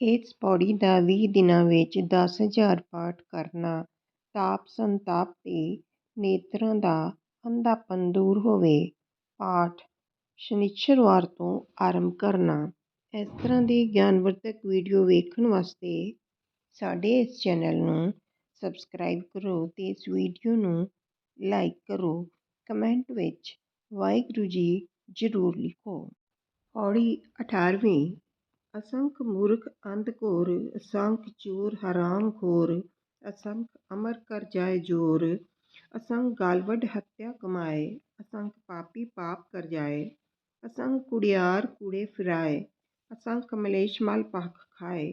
ਇਸ ਪੌੜੀ ਦਾ ਵੀਹ ਦਿਨਾਂ ਵਿੱਚ ਦਸ ਹਜ਼ਾਰ ਪਾਠ ਕਰਨਾ ਤਾਪ ਸੰਤਾਪ ਅਤੇ ਨੇਤਰਾਂ ਦਾ ਅੰਧਾਪਨ ਦੂਰ ਹੋਵੇ। ਪਾਠ ਸ਼ਨਿਚਰਵਾਰ ਤੋਂ ਆਰੰਭ ਕਰਨਾ। ਇਸ ਤਰ੍ਹਾਂ ਦੇ ਗਿਆਨਵਰਧਕ ਵੀਡੀਓ ਵੇਖਣ ਵਾਸਤੇ ਸਾਡੇ ਇਸ ਚੈਨਲ ਨੂੰ ਸਬਸਕ੍ਰਾਈਬ ਕਰੋ ਅਤੇ ਇਸ ਵੀਡੀਓ ਨੂੰ ਲਾਈਕ ਕਰੋ। ਕਮੈਂਟ ਵਿੱਚ ਵਾਹਿਗੁਰੂ ਜੀ ਜ਼ਰੂਰ ਲਿਖੋ। ਪੌੜੀ 18ਵੀਂ असंख्य मूर्ख अंधघोर असंख्य चोर हरामखोर असंख्य अमर कर जाए जोर असंख्य गालवड हत्या कमाए असंख्य पापी पाप कर जाए असंख्य कुड़ियार कूड़े फिराए असंख्य कमलेश माल पाख खाए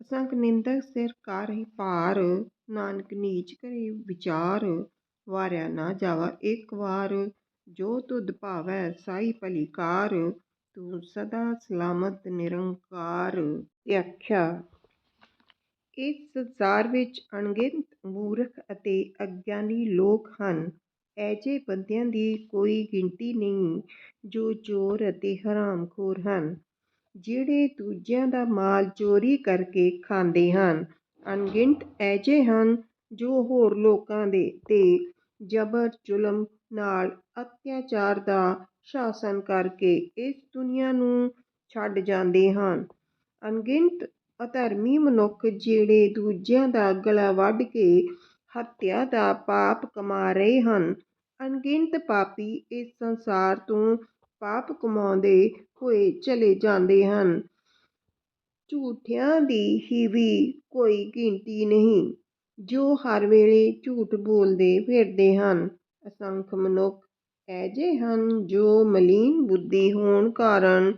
असंख्य निंदक सिर ਕਾਰ ਭਾਰ ਨਾਨਕ ਨੀਚ ਕਰੇ ਵਿਚਾਰ ਵਾਰਿਆ ਨਾ ਜਾਵਾ ਇੱਕ ਵਾਰ ਜੋ ਤੁਧ ਭਾਵੈ ਸਾਈ ਭਲੀ ਕਾਰ ਤੂੰ ਸਦਾ ਸਲਾਮਤ, ਨਿਰੰਕਾਰ। ਵਿਆਖਿਆ ਇਸ ਸੰਸਾਰ ਵਿੱਚ ਅਣਗਿਣਤ ਮੂਰਖ ਅਤੇ ਅਗਿਆਨੀ ਲੋਕ ਹਨ। ਅਜਿਹੇ ਬੰਦਿਆਂ ਦੀ ਕੋਈ ਗਿਣਤੀ ਨਹੀਂ, ਜੋ ਚੋਰ ਅਤੇ ਹਰਾਮਖੋਰ ਹਨ, ਜਿਹੜੇ ਦੂਜਿਆਂ ਦਾ ਮਾਲ ਚੋਰੀ ਕਰਕੇ ਖਾਂਦੇ ਹਨ। ਅਣਗਿਣਤ ਅਜਿਹੇ ਹਨ, ਜੋ ਹੋਰ ਲੋਕਾਂ ਦੇ ਤੇ ਜ਼ਬਰ ਜ਼ੁਲਮ ਨਾਲ ਅਤਿਆਚਾਰ ਦਾ ਸ਼ਾਸਨ ਕਰਕੇ ਇਸ ਦੁਨੀਆ ਨੂੰ ਛੱਡ ਜਾਂਦੇ ਹਨ। ਅਣਗਿਣਤ ਅਧਰਮੀ ਮਨੁੱਖ ਜਿਹੜੇ ਦੂਜਿਆਂ ਦਾ ਗਲਾ ਵੱਢ ਕੇ ਹੱਤਿਆ ਦਾ ਪਾਪ ਕਮਾ ਰਹੇ ਹਨ। ਅਣਗਿਣਤ ਪਾਪੀ ਇਸ ਸੰਸਾਰ ਤੋਂ ਪਾਪ ਕਮਾਉਂਦੇ ਹੋਏ ਚਲੇ ਜਾਂਦੇ ਹਨ। ਝੂਠਿਆਂ ਦੀ ਹੀ ਵੀ ਕੋਈ ਗਿਣਤੀ ਨਹੀਂ, ਜੋ ਹਰ ਵੇਲੇ ਝੂਠ ਬੋਲਦੇ ਫਿਰਦੇ ਹਨ। ਅਸੰਖ ਮਨੁੱਖ ਅਜਿਹੇ ਹਨ, ਜੋ ਮਲੀਨ ਬੁੱਧੀ ਹੋਣ ਕਾਰਨ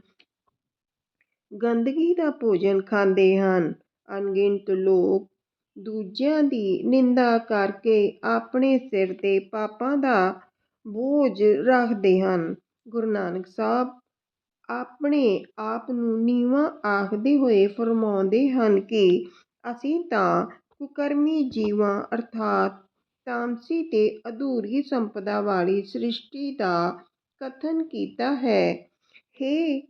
ਗੰਦਗੀ ਦਾ ਭੋਜਨ ਖਾਂਦੇ ਹਨ। ਅਣਗਿਣਤ ਲੋਕ ਦੂਜਿਆਂ ਦੀ ਨਿੰਦਾ ਕਰਕੇ ਆਪਣੇ ਸਿਰ ਤੇ ਪਾਪਾਂ ਦਾ ਬੋਝ ਰੱਖਦੇ ਹਨ। ਗੁਰੂ ਨਾਨਕ ਸਾਹਿਬ ਆਪਣੇ ਆਪ ਨੂੰ ਨੀਵਾਂ ਆਖਦੇ ਹੋਏ ਫਰਮਾਉਂਦੇ ਹਨ ਕਿ ਅਸੀਂ ਤਾਂ ਕੁਕਰਮੀ ਜੀਵਾਂ ਅਰਥਾਤ ਤਾਮਸੀ ਤੇ ਅਧੂਰੀ ਸੰਪਦਾ ਵਾਲੀ ਸ੍ਰਿਸ਼ਟੀ ਦਾ ਕਥਨ ਕੀਤਾ ਹੈ। ਹੇ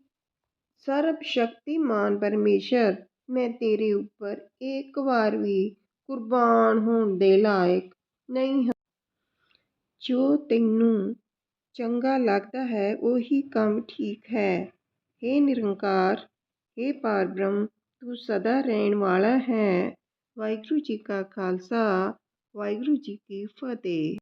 ਸਰਬਸ਼ਕਤੀਮਾਨ ਪਰਮੇਸ਼ਰ, ਮੈਂ ਤੇਰੇ ਉੱਪਰ ਇੱਕ ਵਾਰ ਵੀ ਕੁਰਬਾਨ ਹੋਣ ਦੇ ਲਾਇਕ ਨਹੀਂ ਹਾਂ। ਜੋ ਤੈਨੂੰ ਚੰਗਾ ਲੱਗਦਾ ਹੈ, ਉਹੀ ਕੰਮ ਠੀਕ ਹੈ। ਹੇ ਨਿਰੰਕਾਰ, ਹੇ ਪਾਰਬ੍ਰਹਮ, ਤੂੰ ਸਦਾ ਰਹਿਣ ਵਾਲਾ ਹੈ ਵਾਹਿਗੁਰੂ ਜੀ ਕਾ ਖਾਲਸਾ ਵਾਹਿਗੁਰੂ ਜੀ ਕੀ ਫਤਿਹ।